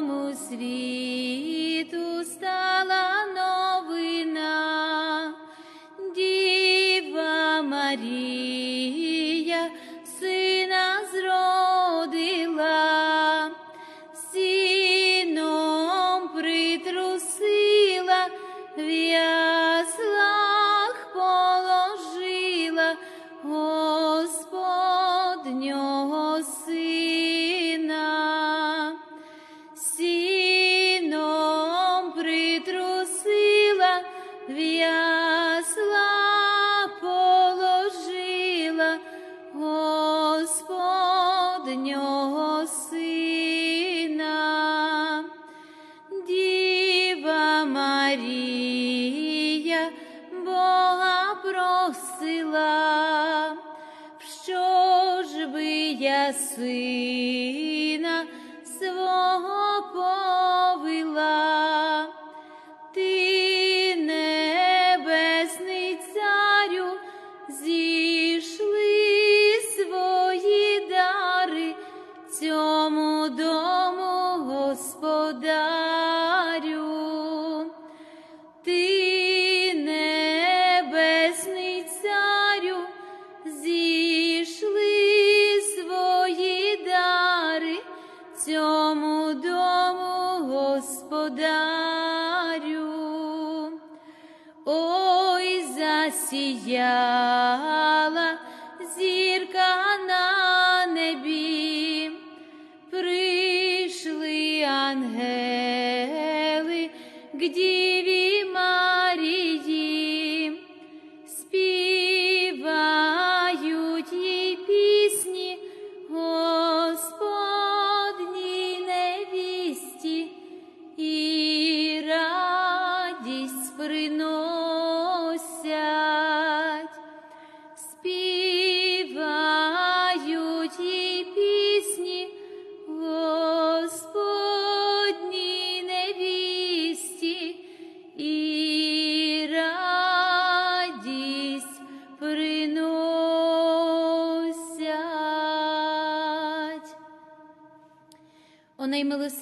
मुश्री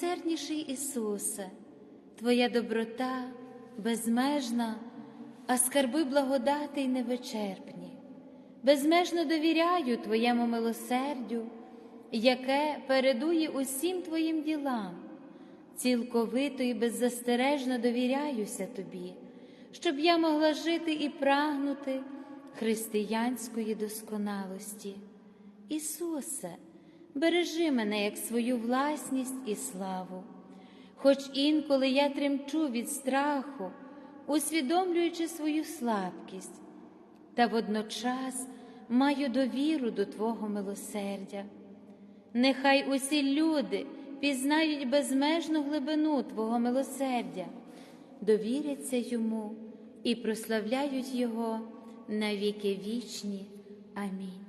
наймилосердніший Ісусе, Твоя доброта безмежна, а скарби благодати й невичерпні. Безмежно довіряю Твоєму милосердю, яке передує усім Твоїм ділам. Цілковито і беззастережно довіряюся Тобі, щоб я могла жити і прагнути християнської досконалості. Ісусе, бережи мене як свою власність і славу. Хоч інколи я тремчу від страху, усвідомлюючи свою слабкість, та водночас маю довіру до Твого милосердя. Нехай усі люди пізнають безмежну глибину Твого милосердя, довіряться йому і прославляють Його на віки вічні. Амінь.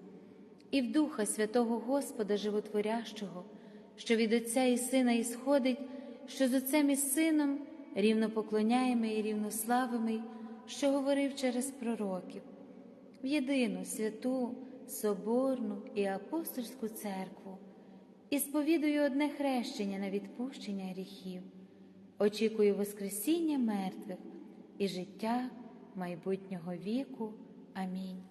І в Духа Святого Господа Животворящого, що від Отця і Сина ісходить, що з Отцем і Сином рівно поклоняємий і рівнославимий, що говорив через пророків, в єдину святу, Соборну і апостольську церкву, і сповідую одне хрещення на відпущення гріхів, очікую Воскресіння мертвих і життя майбутнього віку. Амінь.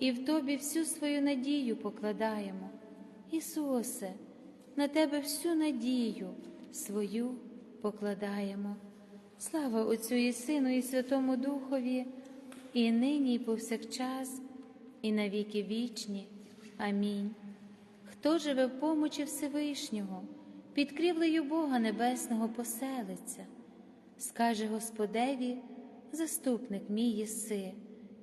і в Тобі всю свою надію покладаємо. Ісусе, на Тебе всю надію свою покладаємо. Слава Отцю і Сину, і Святому Духові, і нині, і повсякчас, і на віки вічні. Амінь. Хто живе в помочі Всевишнього, під крівлею Бога Небесного поселиться скаже Господеві, заступник мій єси,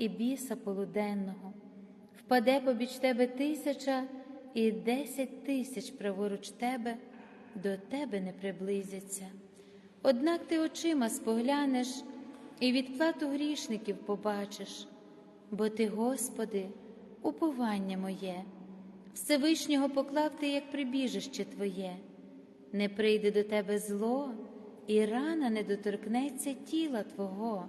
і біса полуденного. Впаде побіч тебе тисяча і десять тисяч праворуч тебе, до тебе не приблизяться. Однак ти очима споглянеш і відплату грішників побачиш, бо ти, Господи, уповання моє, Всевишнього поклав ти, як прибіжище Твоє, не прийде до тебе зло і рана не доторкнеться тіла Твого,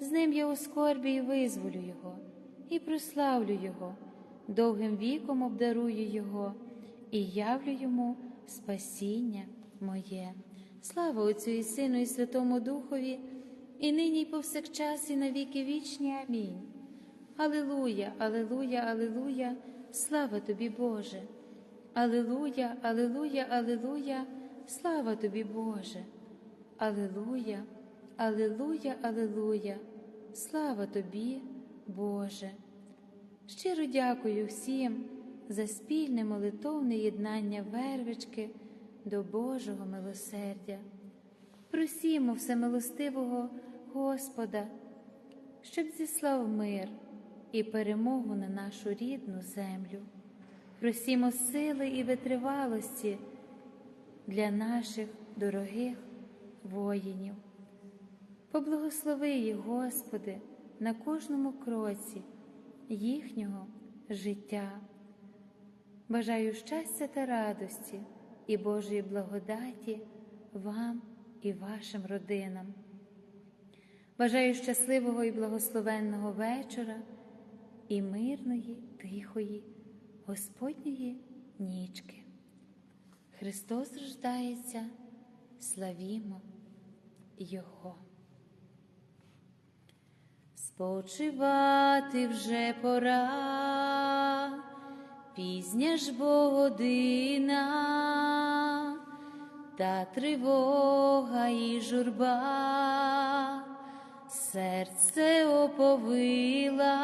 з ним я у скорбі і визволю Його, і прославлю Його, довгим віком обдарую Його і явлю йому спасіння моє. Слава Отцю і Сину, і Святому Духові, і нині, і повсякчас, і на віки вічні. Амінь. Алилуя, Алилуя, Алилуя, слава тобі, Боже. Алилуя, Алилуя, Алилуя, слава тобі, Боже. Алилуя, Алилуя, Алилуя, слава тобі, Боже. Щиро дякую всім за спільне молитовне єднання вервички до Божого милосердя. Просімо всемилостивого Господа, щоб зіслав мир і перемогу на нашу рідну землю. Просімо сили і витривалості для наших дорогих воїнів. Поблагослови їх, Господи, на кожному кроці їхнього життя. Бажаю щастя та радості і Божої благодаті вам і вашим родинам. Бажаю щасливого і благословенного вечора і мирної, тихої, Господньої нічки. Христос рождається, славімо Його. Спочивати вже пора, пізня ж бо година, та тривога і журба, серце оповила,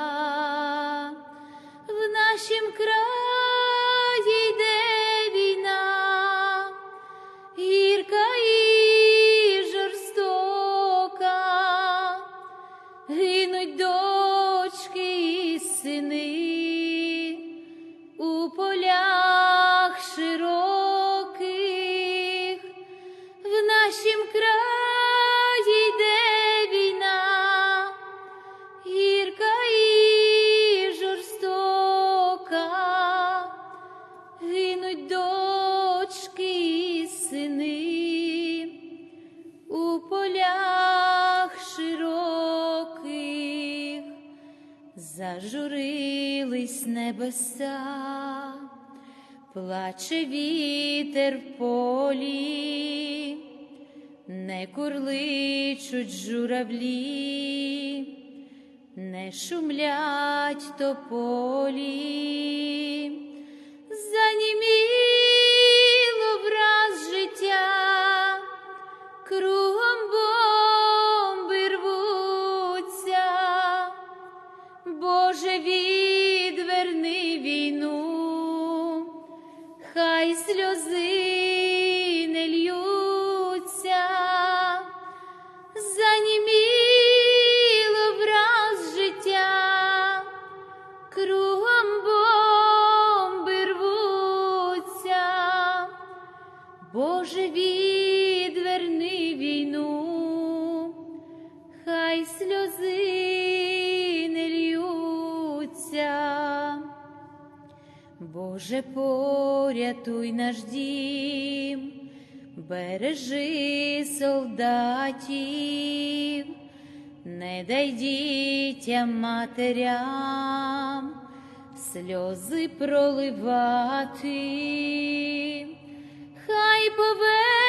в нашім краї сини небеса, плаче вітер в полі, не курличуть журавлі, не шумлять тополі, заніміло враз життя кругом бомби сльози не льються, заніміло враз життя, кругом бомби рвуться. Боже, відверни війну, хай сльози Боже, порятуй наш дім, бережи солдатів, не дай дітям матерям сльози проливати. Хай повернуться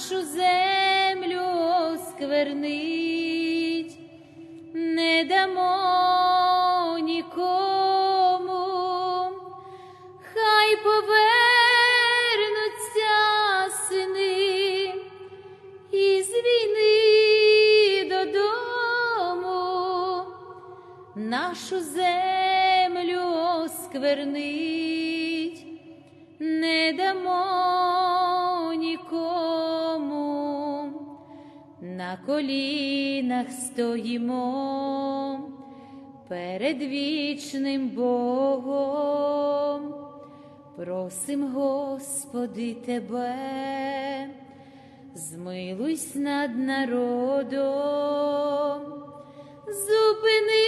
нашу землю сквернить, не дамо нікому, хай повернуться сини із війни додому, нашу землю осквернить, не дамо на колінах стоїмо перед вічним Богом. Просим, Господи, Тебе, змилуйсь над народом, зупини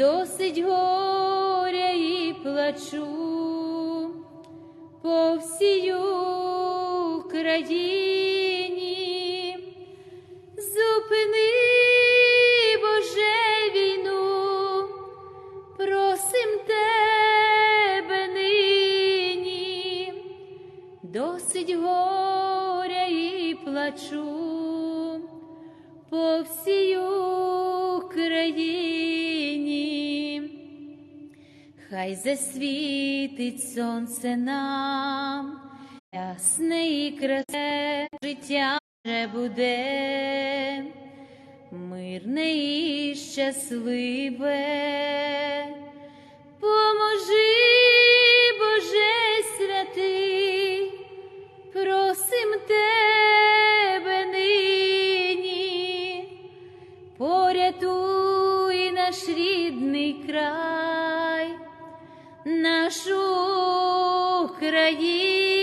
досить горя і плачу по всій Україні. Зупини, Боже, війну, просим тебе нині, досить горя і плачу по всій Україні. Хай засвітить сонце нам, ясне і красне життя вже буде, мирне і щасливе. Поможи, Боже святий, просим тебе нині, порятуй наш рідний край, нашу Україну.